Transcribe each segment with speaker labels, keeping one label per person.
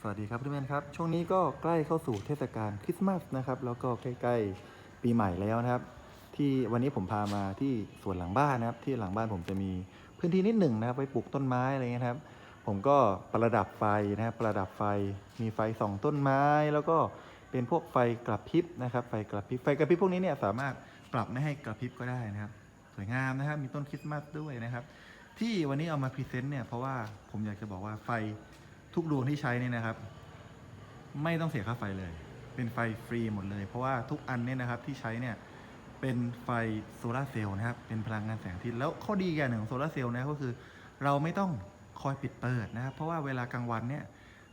Speaker 1: สวัสดีครับเพื่อนๆครับ ช่วงนี้ก็ใกล้เข้าสู่เทศกาลคริสต์มาสนะครับ แล้วก็ใกล้ๆปีใหม่แล้วนะครับ ที่วันนี้ผมพามาที่สวนหลังบ้านนะครับ ที่หลังบ้านผมจะมีพื้นที่นิดหนึ่งนะครับไว้ปลูกต้นไม้อะไรเงี้ยครับ ผมก็ประดับไฟนะครับประดับไฟมีไฟส่องต้นไม้ แล้วก็เป็นพวกไฟกระพริบนะครับ ไฟกระพริบไฟกระพริบพวกนี้เนี่ยสามารถปรับไม่ให้กระพริบก็ได้นะครับ สวยงามนะครับ มีต้นคริสต์มาสด้วยนะครับ ที่วันนี้เอามาพรีเซนต์เนี่ยเพราะว่าผมอยากจะบอกว่าไฟ ทุกดวงที่ใช้เนี่ยนะครับ ไม่ต้องเสียค่าไฟเลย เป็นไฟฟรีหมดเลย เพราะว่าทุกอันเนี่ยนะครับที่ใช้เนี่ยเป็นไฟโซลาเซลล์นะครับ เป็นพลังงานแสงอาทิตย์ แล้วข้อดีอย่างหนึ่งของโซลาเซลล์นะก็คือ เราไม่ต้องคอยปิดเปิดนะครับ เพราะว่าเวลากลางวันเนี่ย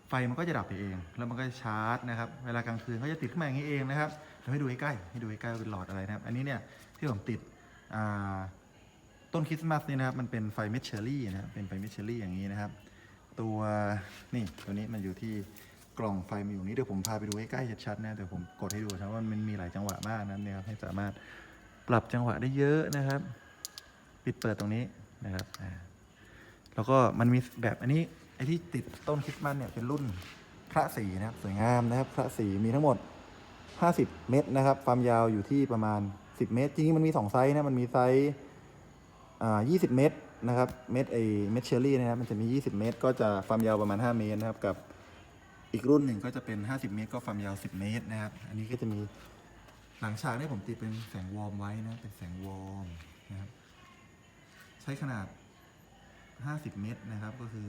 Speaker 1: ไฟมันก็จะดับไปเอง แล้วมันก็จะชาร์จนะครับ เวลากลางคืนก็จะติดขึ้นมาอย่างนี้เองนะครับเราให้ดูใกล้ๆให้ดูใกล้ๆว่าเป็นหลอดอะไรนะครับ อันนี้เนี่ยที่ผมติดต้นคริสต์มาสนี่นะครับ มันเป็นไฟเมดเชอรี่นะครับ เป็นไฟเมดเชอรี่อย่างนี้นะครับ ตัวนี่ตัวนี้มันอยู่ที่กล่องไฟมันอยู่นี้เดี๋ยวผมพาไปดูใใกล้ๆชัดๆนะเดี๋ยวผมกดให้ดูชัดว่ามันมีหลายจังหวะมากนะเนี่ยครับให้สามารถปรับจังหวะได้เยอะนะครับ ปิดเปิดตรงนี้นะครับแล้วก็มันมีแบบอันนี้ไอที่ติดต้นคริสต์มาสเนี่ยเป็นรุ่นพระสีนะครับสวยงามนะครับพระสีมีทั้งหมด 50 เมตรนะครับ ความยาวอยู่ที่ประมาณ 10 เมตรจริงๆมันมี 2 ไซส์นะมันมีไซส์ อ่า20เมตรนะครับ เม็ดไอเม็ดเชอรี่นะครับ มันจะมี 20 เมตร ก็จะความยาวประมาณ 5 เมตรนะครับ กับอีกรุ่นหนึ่งก็จะเป็น 50 เมตร ก็ความยาว 10 เมตรนะครับ อันนี้ก็จะมีหลังฉากเนี่ผมติดเป็นแสงวอร์มไว้นะ เป็นแสงวอร์มนะครับ ใช้ขนาด 50 เมตรนะครับ ก็คือ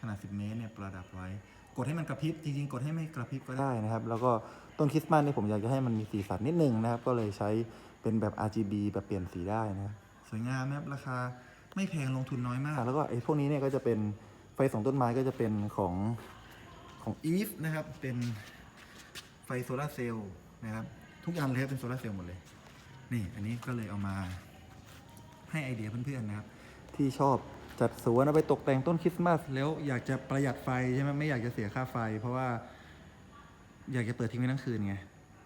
Speaker 1: ขนาด 10 เมตรเนี่ยประดับไว้ กดให้มันกระพริบ จริงๆ กดให้ไม่กระพริบก็ได้นะครับ แล้วก็ต้นคริสต์มาสนี่ผมอยากจะให้มันมีสีสันนิดนึงนะครับ ก็เลยใช้เป็นแบบ RGB แบบเปลี่ยนสีได้นะครับ สวยงามนะครับราคาไม่แพงลงทุนน้อยมาก แล้วก็ไอ้พวกนี้เนี่ยก็จะเป็นไฟสองต้นไม้ก็จะเป็นของของ Eve นะครับ เป็นไฟโซลาเซลล์นะครับ ทุกอันเลยเป็นโซลาเซลล์หมดเลย นี่อันนี้ก็เลยเอามาให้ไอเดียเพื่อนๆนะครับ ที่ชอบจัดสวนเอาไปตกแต่งต้นคริสต์มาสแล้วอยากจะประหยัดไฟใช่ไหมไม่อยากจะเสียค่าไฟ เพราะว่าอยากจะเปิดทิ้งไว้ทั้งคืนไง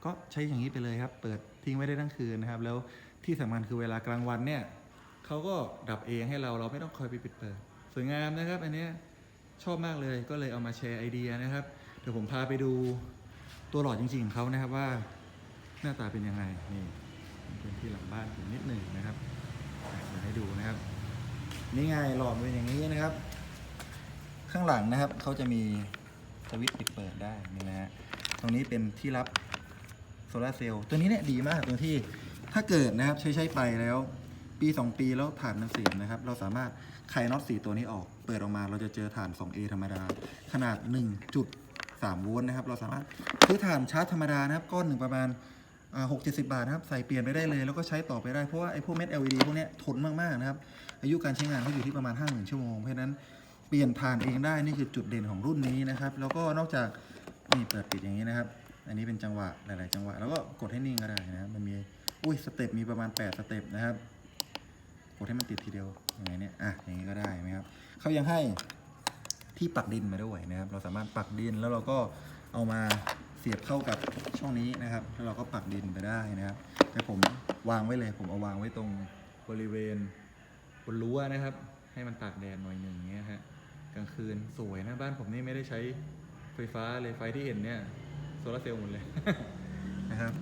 Speaker 1: ก็ใช้อย่างนี้ไปเลยครับ เปิดทิ้งไว้ได้ทั้งคืนนะครับ แล้ว ที่สำคัญคือเวลากลางวันเนี่ยเขาก็ดับเองให้เราเราไม่ต้องคอยไปปิดเปิดสวยงามนะครับ อันนี้ชอบมากเลยก็เลยเอามาแชร์ไอเดียนะครับ เดี๋ยวผมพาไปดูตัวหลอดจริงๆของเขานะครับว่าหน้าตาเป็นยังไงนี่เป็นที่หลังบ้านผมนิดหนึ่งนะครับอะเดี๋ยวให้ดูนะครับ นี่ไงหลอดเป็นอย่างนี้นะครับ ข้างหลังนะครับเขาจะมีสวิตช์ปิดเปิดได้นี่นะฮะตรงนี้เป็นที่รับโซลาเซลล์ตัวนี้เนี่ยดีมากตรงที่ ถ้าเกิดนะครับใช้ใช้ไปแล้ว ปี 2 ปีแล้วถ่านมันเสียนะครับ เราสามารถไขน็อตสีตัวนี้ออก เปิดออกมาเราจะเจอถ่าน 2A ธรรมดา ขนาด 1.3 โวลต์นะครับ เราสามารถซื้อถ่านชาร์จธรรมดานะครับก้อนหนึ่งประมาณหกเจ็ดสิบาทนะครับ ใส่เปลี่ยนไปได้เลยแล้วก็ใช้ต่อไปได้เพราะว่าไอ้พวกเม็ด LED พวกนี้ทนมากๆนะครับ อายุการใช้งานเขาอยู่ที่ประมาณ 5 0,000 ชั่วโมง เพราะนั้นเปลี่ยนผ่านเองได้นี่คือจุดเด่นของรุ่นนี้นะครับ แล้วก็นอกจากนี่เปิดปิดอย่างนี้นะครับ อันนี้เป็นจังหวะหลาย ๆ จังหวะ แล้วก็กดให้นิ่งก็ได้นะมันมี อุ้ยสเต็ปมีประมาณ 8 สเต็ปนะครับกดให้มันติดทีเดียวอย่างไงเนี่ยอะอย่างนี้ก็ได้ไหมครับเขายังให้ที่ปักดินมาด้วยนะครับ เราสามารถปักดินแล้วเราก็เอามาเสียบเข้ากับช่องนี้นะครับ แล้วเราก็ปักดินไปได้นะครับ แต่ผมวางไว้เลย ผมเอาวางไว้ตรงบริเวณบนรั้วนะครับ ให้มันตากแดดหน่อยหนึ่งเงี้ยฮะกลางคืนสวยนะบ้านผมนี่ไม่ได้ใช้ไฟฟ้าเลยไฟที่เห็นเนี่ยโซลาเซลล์หมดเลยนะครับ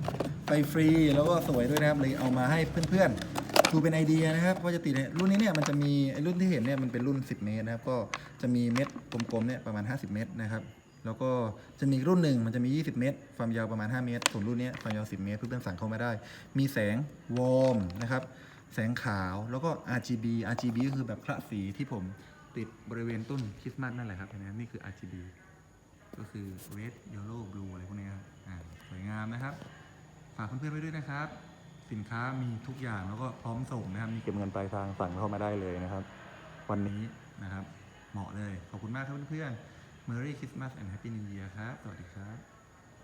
Speaker 1: ไฟฟรีแล้วก็สวยด้วยนะครับเลยเอามาให้เพื่อนๆดูเป็นไอเดียนะครับว่าจะติดเนี่ยรุ่นนี้เนี่ยมันจะมีไอ้รุ่นที่เห็นเนี่ยมันเป็นรุ่น 10 เมตรนะครับก็จะมีเม็ดกลมๆเนี่ยประมาณ 50 เมตรนะครับแล้วก็จะมีรุ่นหนึ่งมันจะมี 20 เมตร ความยาวประมาณ 5 เมตร ส่วนรุ่นนี้ความยาว 10 เมตรเพื่อนๆสั่งเข้ามาได้ มีแสงวอร์มนะครับแสงขาวแล้วก็ RGB RGB ก็คือแบบคละสีที่ผมติดบริเวณต้นคริสต์มาสนั่นแหละครับเห็นไหมนี่คือ RGB ก็คือ red yellow blue อะไรพวกนี้ครับสวยงามนะครับ ฝากเพื่อนๆไว้ด้วยนะครับ สินค้ามีทุกอย่างแล้วก็พร้อมส่งนะครับ มีเก็บเงินปลายทางสั่งเข้ามาได้เลยนะครับ วันนี้นะครับ เหมาะเลย ขอบคุณมากครับเพื่อนๆ Merry Christmas and Happy New Year ครับ สวัสดีครับ